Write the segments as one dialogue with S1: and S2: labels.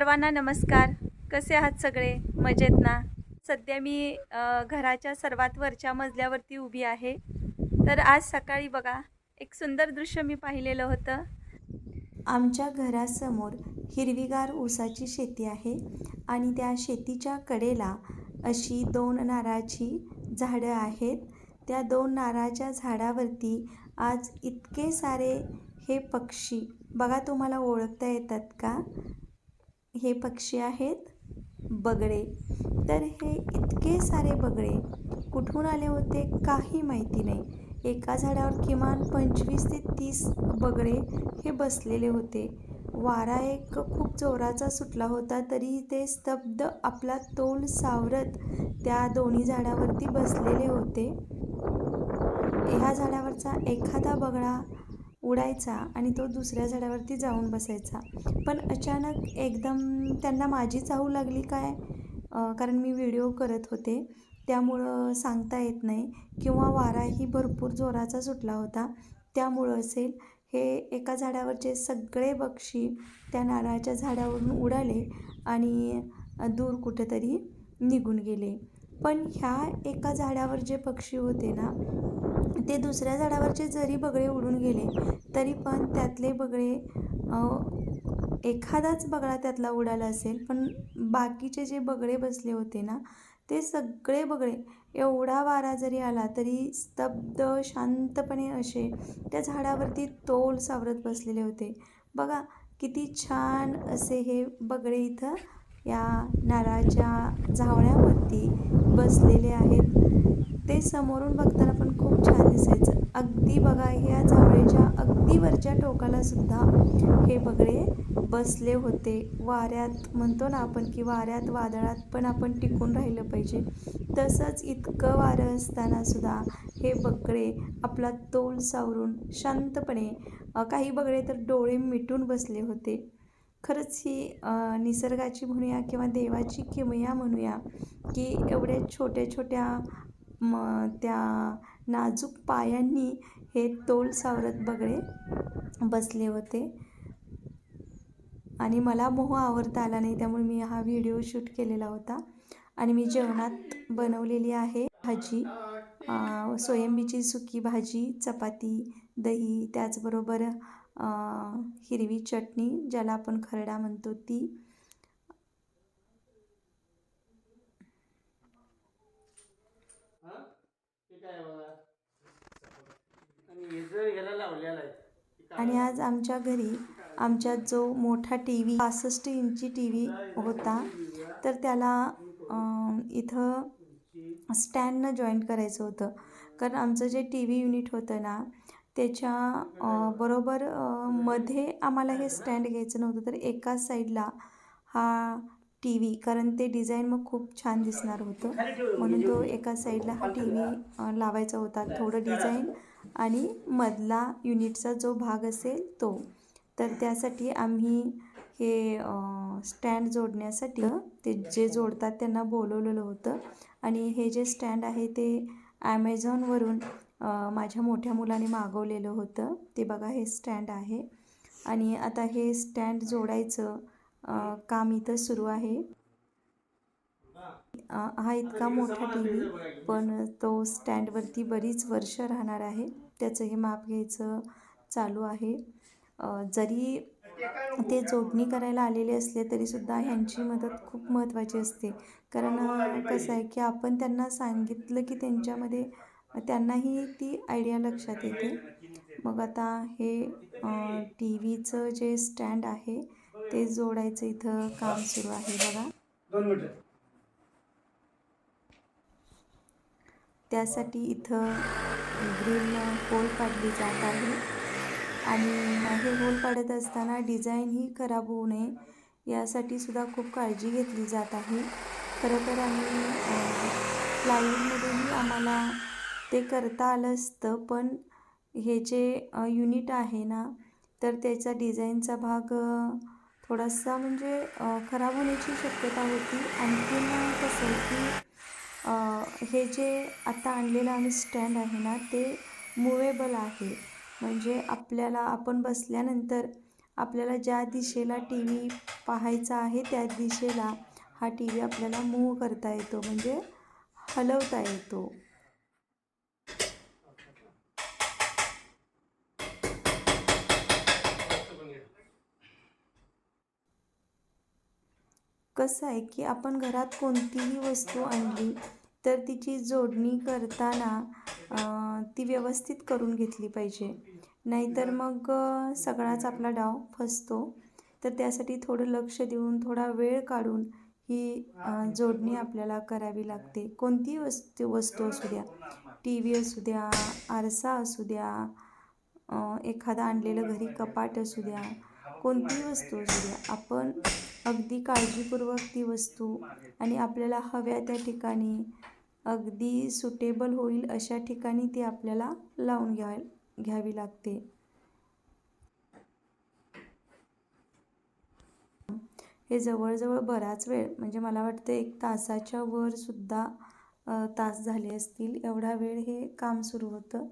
S1: सर्वांना नमस्कार. कसे आहात सगळे? मजेत ना? सध्या मी घराच्या सर्वात वरच्या मजल्यावरती उभी आहे. तर आज सकाळी बघा एक सुंदर दृश्य मी पाहिलेलं होतं.
S2: आमच्या घरासमोर हिरवीगार ऊसाची शेती आहे आणि त्या शेतीच्या कडेला अशी दोन नारळाची झाडं आहेत. त्या दोन नारळाच्या झाडावरती आज इतके सारे हे पक्षी बघा तुम्हाला ओळखता येतात का? हे पक्षी आहेत. बगळे तर हे इतके सारे बगळे कुठून आले होते काही माहिती नाही. एका झाडावर किमान पंचवीस ते तीस बगळे हे बसलेले होते. वारा एक खूप जोराचा सुटला होता तरी ते स्तब्ध आपला तोल सावरत त्या दोन्ही झाडावरती बसलेले होते. ह्या झाडावरचा एखादा बगळा उडायचा आणि तो दुसऱ्या झाडावरती जाऊन बसायचा. पण अचानक एकदम त्यांना माझी चाहू लागली काय? कारण मी व्हिडिओ करत होते. त्यामुळं सांगता येत नाही. किंवा वाराही भरपूर जोराचा सुटला होता. त्यामुळं असेल हे एका झाडावरचे सगळे पक्षी त्या नारळाच्या झाडावरून उडाले आणि दूर कुठेतरी निघून गेले. पण ह्या एका झाडावर जे पक्षी होते ना ते दुसऱ्या झाडावरचे जरी बगळे उडून गेले तरी पण त्यातले बगळे एखादाच बगळा त्यातला उडाला असेल. पण बाकीचे जे बगळे बसले होते ना ते सगळे बगळे एवढा वारा जरी आला तरी स्तब्ध शांतपणे असे त्या झाडावरती तोल सावरत बसलेले होते. बघा किती छान असे हे बगळे इथं या नारळाच्या झावळ्यावरती बसलेले आहेत. ते समोरून बघताना पण खूप छान दिसायचं. अगदी बघा ह्या झावळ्याच्या अगदी वरच्या टोकाला सुद्धा हे बगळे बसले होते. वाऱ्यात म्हणतो ना आपण की वाऱ्यात वादळात पण आपण टिकून राहिलं पाहिजे. तसंच इतकं वारं असताना सुद्धा हे बगळे आपला तोल सावरून शांतपणे काही बगळे तर डोळे मिटून बसले होते. खरंच ही निसर्गाची म्हणूया किंवा देवाची किमया म्हणूया की एवढ्या छोट्या छोट्या म त्या नाजूक पायांनी हे तोल सावरत बगळे बसले होते. आणि मला मोह आवडता आला नाही त्यामुळे मी हा व्हिडिओ शूट केलेला होता. आणि मी जेवणात बनवलेली आहे भाजी सोयंबीची सुकी भाजी चपाती दही त्याचबरोबर हिरवी चटणी ज्याला आपण खरडा म्हणतो ती.
S3: आणि
S2: आज आमच्या घरी आमच्यात जो मोठा टी व्ही पासष्ट इंची टी व्ही होता तर त्याला इथं स्टँडनं जॉईंट करायचं होतं. कारण आमचं जे टी व्ही युनिट होतं ना त्याच्या बरोबर मध्ये आम्हाला हे स्टँड घ्यायचं नव्हतं. तर एकाच साईडला हा टी व्ही कारण ते डिझाईन मग खूप छान दिसणार होतं. म्हणून तो एका साईडला हा टी व्ही लावायचा होता. थोडं डिझाईन आणि मधला युनिटचा जो भाग असेल तो. तर त्यासाठी आम्ही हे स्टँड जोडण्यासाठी ते जे जोडतात त्यांना बोलवलेलं होतं. आणि हे जे स्टँड आहे ते ॲमेझॉनवरून माझ्या मोठ्या मुलाने मागवलेलं होतं. ते बघा हे स्टँड आहे. आणि आता हे स्टँड जोडायचं काम इथं सुरू आहे. हा इतका मोठा टी व्ही पण तो स्टँडवरती बरीच वर्ष राहणार आहे. त्याचं हे माप घ्यायचं चालू आहे. जरी ते जोडणी करायला आलेले असले तरीसुद्धा ह्यांची मदत खूप महत्त्वाची असते. कारण कसं आहे की आपण त्यांना सांगितलं की त्यांच्यामध्ये त्यांनाही ती आयडिया लक्षात येते. मग आता हे टी व्हीचं जे स्टँड आहे ते जोडायचं इथं काम सुरू आहे बघा. त्यासाठी इथं ग्रीन होल पाडली जात आहे. आणि हे होल पाडत असताना डिझाईन ही खराब होऊ नये यासाठी सुद्धा खूप काळजी घेतली जात आहे. खरं तर आम्ही प्लायवूडमध्येही आम्हाला ते करता आलं असतं पण हे जे युनिट आहे ना तर त्याचा डिझाईनचा भाग थोडासा म्हणजे खराब होण्याची शक्यता होती. आणखीन कसं आहे की हे जे आता आणलेलं आम्ही स्टँड आहे ना ते मुवेबल आहे. म्हणजे आपल्याला आपण बसल्यानंतर आपल्याला ज्या दिशेला टी व्ही पाहायचा आहे त्या दिशेला हा टी व्ही आपल्याला मूव्ह करता येतो म्हणजे हलवता येतो. कसं आहे की आपण घरात कोणतीही वस्तू आणली तर तिची जोडणी करताना ती व्यवस्थित करून घेतली पाहिजे. नाहीतर मग सगळाच आपला डाव फसतो. तर त्यासाठी थोडं लक्ष देऊन थोडा वेळ काढून ही जोडणी आपल्याला करावी लागते. कोणतीही वस्तू वस्तू असू द्या टी व्ही असू द्या आरसा असू द्या एखादा एखादं आणलेलं घरी कपाट असू द्या कोणतीही वस्तू असू द्या आपण अगदी काळजीपूर्वक ती वस्तू आणि आपल्याला हव्या त्या ठिकाणी अगदी सुटेबल होईल अशा ठिकाणी ती आपल्याला लावून घ्या घ्यावी लागते. हे जवळजवळ बराच वेळ म्हणजे मला वाटतं एक तासाच्या वर सुद्धा तास झाले असतील एवढा वेळ हे काम सुरू होतं.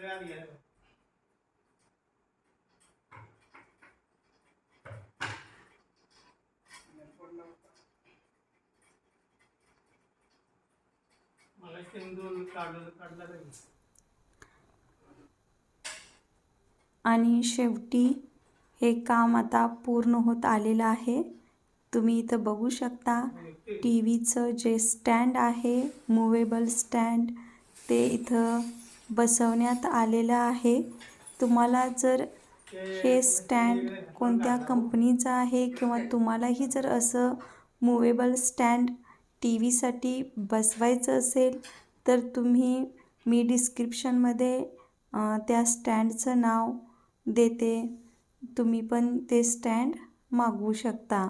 S3: गेलं. मला काढलं काढला
S2: आणि शेवटी हे काम आता पूर्ण होत आलेलं आहे तुम्ही इथं बघू शकता टी व्हीचं जे स्टँड आहे मुवेबल स्टँड ते इथं बसवण्यात आलेलं आहे. तुम्हाला जर हे स्टँड कोणत्या कंपनीचं आहे किंवा तुम्हालाही जर असं मुवेबल स्टँड टी व्हीसाठी बसवायचं असेल तर तुम्ही मी डिस्क्रिप्शनमध्ये त्या स्टँडचं नाव देते. तुम्ही पण ते स्टँड मागवू शकता.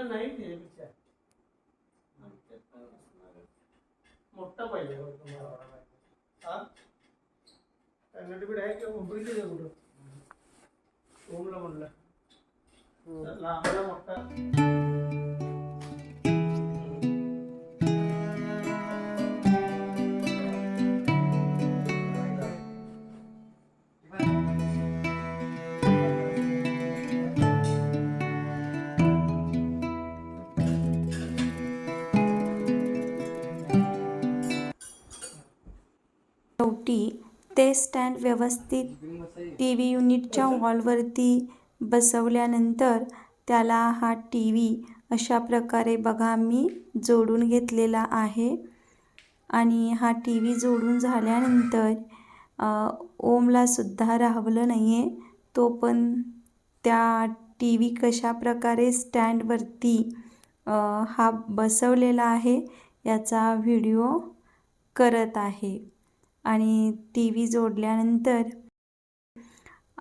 S3: तांबडा नाही त्याच्यापेक्षा मोठा पाहिजे बघ तुम्हाला हा कन्नड बीड आहे किंवा
S2: साठी ते स्टँड व्यवस्थित टी व्ही युनिटच्या वॉलवरती बसवल्यानंतर त्याला हा टी व्ही अशा प्रकारे बघा मी जोडून घेतलेला आहे. आणि हा टी व्ही जोडून झाल्यानंतर ओमला सुद्धा राहवलं नाही आहे तो पण त्या टी व्ही कशा प्रकारे स्टँडवरती हा बसवलेला आहे याचा व्हिडिओ करत आहे. आणि टी व्ही जोडल्यानंतर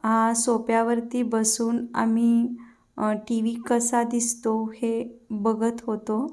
S2: हा सोप्यावरती बसून आम्ही टी व्ही कसा दिसतो हे बघत होतो.